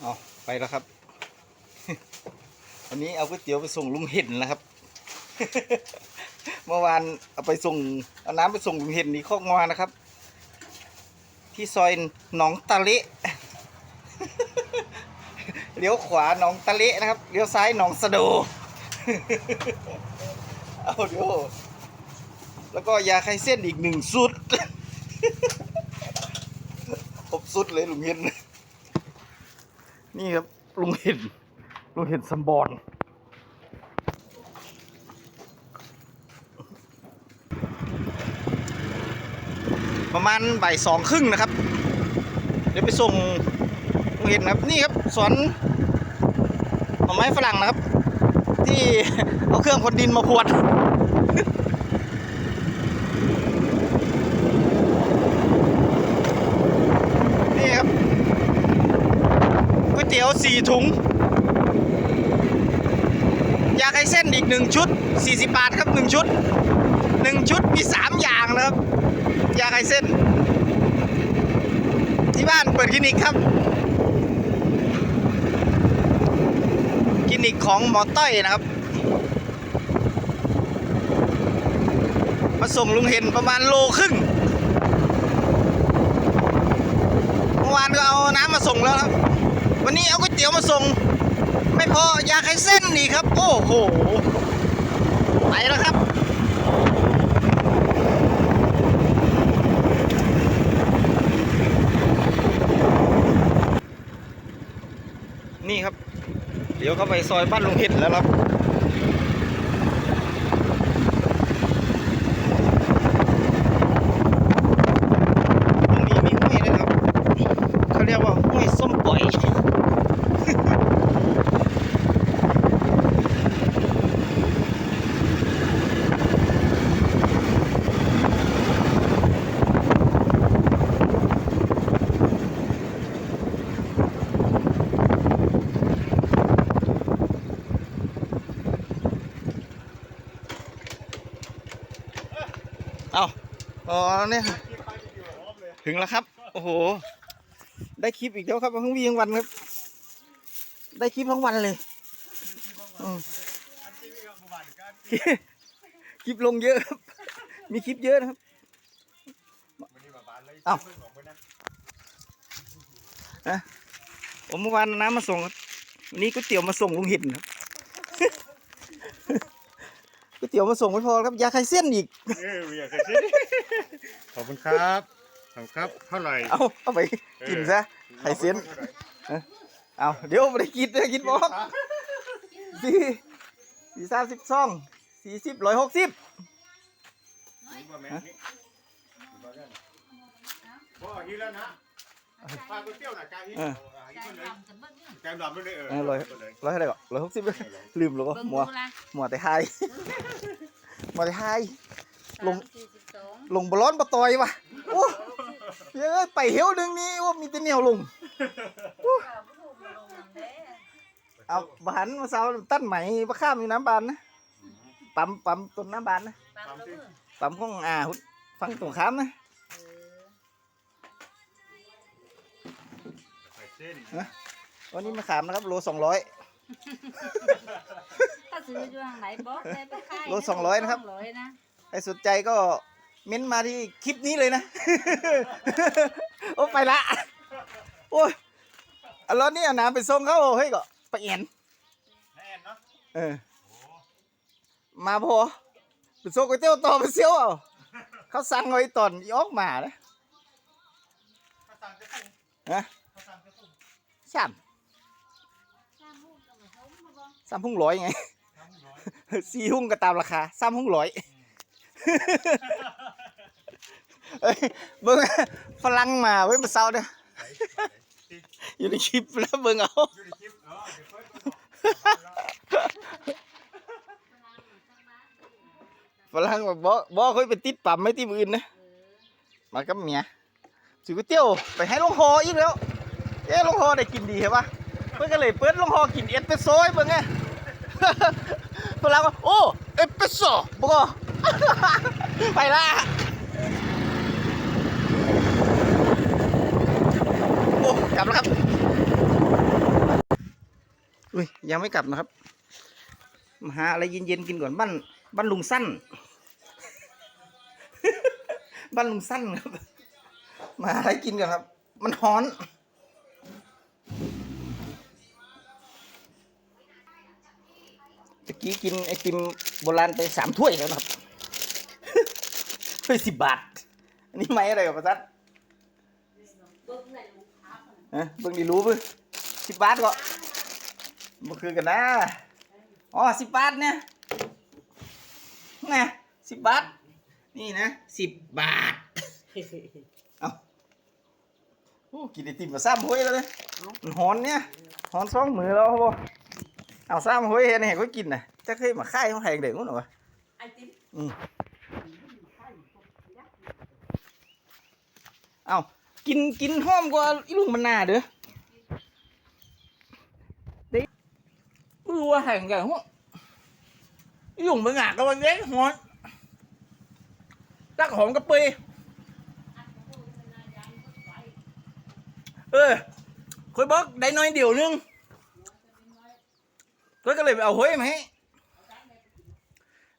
เอาไปแล้วครับ วันนี้เอาก๋วยเตี๋ยวไปส่งลุงเห็นแล้วครับ เมื่อวานเอาไปส่งเอาน้ำไปส่งลุงเห็นนี่ข้องอนะครับ ที่ซอยหนองตะเละเลี้ยวขวาหนองตะเละนะครับเลี้ยวซ้ายหนองสะโดเอาเดี๋ยวแล้วก็ยาไข้เส้นอีกหนึ่งสุดครบสุดเลยลุงเห็น นี่ครับลุงเห็นลุงเห็นสมบอนประมาณบ่ายสองครึ่งนะครับ เดี๋ยวไปส่งลุงเห็นนะครับนี่ครับสวนหน่อไม้ฝรั่งนะครับ ที่เอาเครื่องคนดินมาพวด นี่ครับก๋วยเตี๋ยว สี่ถุงยาไข่เส้นอีกหนึ่งชุด 40 บาทครับหนึ่งชุดหนึ่งชุดมีสามอย่างนะครับยาไข่เส้น ที่บ้านเปิดคลินิกครับคลินิกของหมอต้อยนะครับ มาส่งลุงเห็นประมาณโลครึ่งเมื่อวานก็เอาน้ำมาส่งแล้วครับ วันนี้เอาก๋วยเตี๋ยวมาส่ง ไม่พออยากให้เส้นนี่ครับ โอ้โห ไปแล้วครับนี่ครับ เดี๋ยวเข้าไปซอยบ้านลุงเห็ดแล้วครับ ตรงนี้มีห้วยด้วยนะครับ เขาเรียกว่าห้วยส้มปล่อย เอาอ๋อเนี่ยถึงแล้วครับ โอ้โห ได้คลิปอีกแล้วครับทั้งวีทั้งวันครับ ได้คลิปทั้งวันเลยคลิปลงเยอะครับ มีคลิปเยอะนะครับเอ้าอะผมเมื่อวานน้ำมาส่งครับวันนี้ก๋วยเตี๋ยวมาส่งลุงหินครับ ก๋วยเตี๋ยวมาส่งไม่พอครับยาไข่เส้นอีกเอออยากจะซื้อขอบคุณครับขอบคุณครับเท่าไหร่เอาเอาไปกินซะไข่เส้นเอาเดี๋ยวไม่ได้กินเลยกินบอกสี่สี่สามสิบสองสี่สิบร้อยหกสิบพ่อฮิแล้วนะ ปลาก๋วยเตี๋ยวน่ะกาฮิเออแกมดำด้วยเลยเออเออร้อยร้อยเท่าไหร่ก่อนร้อยหกสิบลืมแล้วก็เบิ่งมัวดูละมัวแต่ไฮมัวแต่ไฮ ลงสามสี่สิบสองลงบอลอนบะตอยวะโอ้เฮ้ยไปเหี้ยวหนึงนี่ว่ามีแต่เหนียวลงเอาบหันมาเสาตั้นไหมมาข้ามอยู่น้ำบานนะปั๊มปั๊มต้นน้ำบานนะปากกระเบื้องปั๊มของอ่าหุ่นฟังตรงข้ามนะ ไข่เส้นวันนี้มาขามนะครับ โลสองร้อย ถ้าซื้ออยู่ทางไหนบอกได้ไปขายโลสองร้อยนะครับ สองร้อยนะใครสนใจก็เม้นต์มาที่คลิปนี้เลยนะ โอ้ไปละ โอ้ยเอาแล้วนี่เอาน้ำไปส่งเขาเฮ้ยก็ไปเอ็นแน่นเนาะเออมาพอไปส่งก๋วยเตี๋ยวต่อไปเซียวเอาเขาสั่งไว้ตอนยอกมานะข้าวตังจะพุ่งฮะ ข้าวตังจะพุ่งสามสามพุ่งร้อยไงทั้งร้อยสี่หุ้งก็ตามราคาสามหุ้งร้อยเอ้ยเบิ่งฝรั่งมาเว้ยมาเศร้าเด้ออยู่ในคลิปแล้วเบิ่งเอาอยู่ในคลิปเออเดี๋ยวเพิ่นฝรั่งแบบบ่บ่เคยไปติดปั๊มไม่ติดมืออื่นนะมากับเมียซื้อก๋วยเตี๋ยวไปให้ลงคออีกแล้ว เอ๊ะลงคอได้กินดีเหรอวะเพิ่อนก็เลยเปิดลงคอกินเอสเปรสโซ่ให้เบิ่งไงฝรั่งว่าโอ้เอสเปรสโซ่บ่ไปละโอ้กลับแล้วครับอุ้ยยังไม่กลับนะครับมาหาอะไรเย็นๆกินก่อนบ้านบ้านลุงสั้น บ้านลุงสั้นครับ มาอะไรกินก่อนครับ มันฮ้อน กี้กินไอติมโบราณไปสามถ้วยแล้วนะครับถ้วยสิบบาท อันนี้ไม่อะไรกับประทัดเบิ้งในลูกค้าคนฮะเบิ่งดีรู้เพิ่งสิบบาทก็บ่คือกันนะอ๋อสิบบาทเนี่ยนะสิบบาท นี่นะสิบบาท เอาโอ้กินไอติมมาซ้ำห้วยแล้วเนี่ยมันหอนเนี่ยหอนสองมือแล้วครับบ่ เอาซ้ำห้วยเห็นเห็นเขากินน่ะจะเคยมาค่ายเขาแหงเด็กมั้งหรอวะไอติมอืมเอากินกินหอมกว่าอีลุงมันนาเด้อเด็กมือว่าแห่งกันหัวอีลุงมันงากกับวันเล็กหอนตักหอมกับเปยเออคอยบอกได้น้อยเดียวนึง ก็ก็เลยไปเอาห้วยมาให้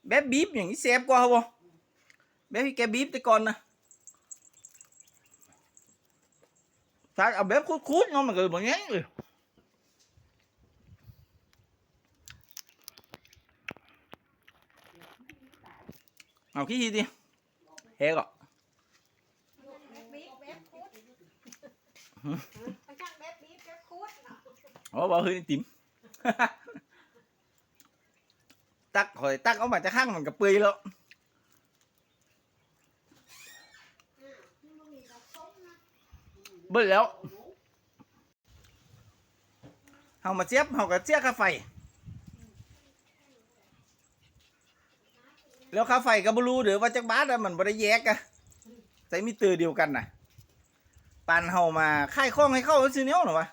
แบบบีบอย่างนี้แซ่บกว่าบ่แบบที่แกบีบแต่ก่อนนะถ้าเอาแบบคูดๆเนาะมันก็บ่แง่งเลยเอาขี้ดิเฮ้ก็แบบบีบแบบคูดเขาช่างแบบบีบแบบคูดเนาะอ๋อบ่เฮ้ยติ๋ม ตักข่อยตักเอามาจากข้างมันก็เปื่อยแล้วนี่มันมีดอกส้มนะเบิดแล้วเฮามาเจี๊ยบเฮาก็เจี๊ยบค่าไฟ แล้วค่าไฟก็บ่รู้เด้อว่าจักบาทอะมันบ่ได้แยกอะใส่มิเตอร์เดียวกันน่ะปานเฮามาค่ายข้องให้เข้าซื้อแนวหรอวะ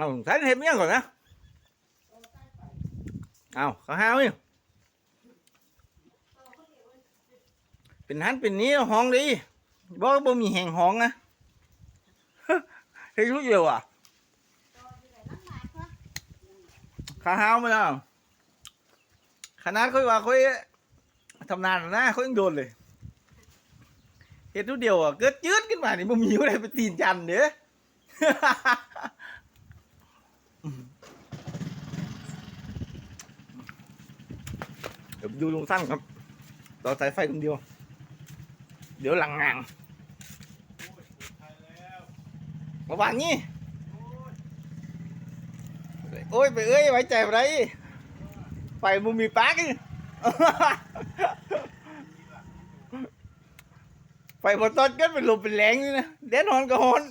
เอาใส่เห็ดเมี่ยงก่อนนะเอาข้าวหาวนี่เป็นหันเป็นนี้ห้องดีบ่บ่มีแห่งห้องนะเฮ้ยรู้เดียวอะตัวอยู่ไหนลำบากเนาะข้าหาวมาแล้วขนาดค่อยว่าค่อยทำนานนะค่อยยังโดนเลยเห็ดทุกเดียวอะเกิดจืดขึ้นมานี่บ่มีอะไรไปตีนจันเด้อ เดี๋ ยวดูลุงสั้นครับ ต่อสายไฟคนเดียว เดี๋ยวหลังงานมื่อวานนี้โอ้ยไปเอ้ยไว้ใจไปไรไปมุมมีปากไปพอตอนก็เป็นลมเป็นแรงนี่นะเดนฮอนก็ฮอน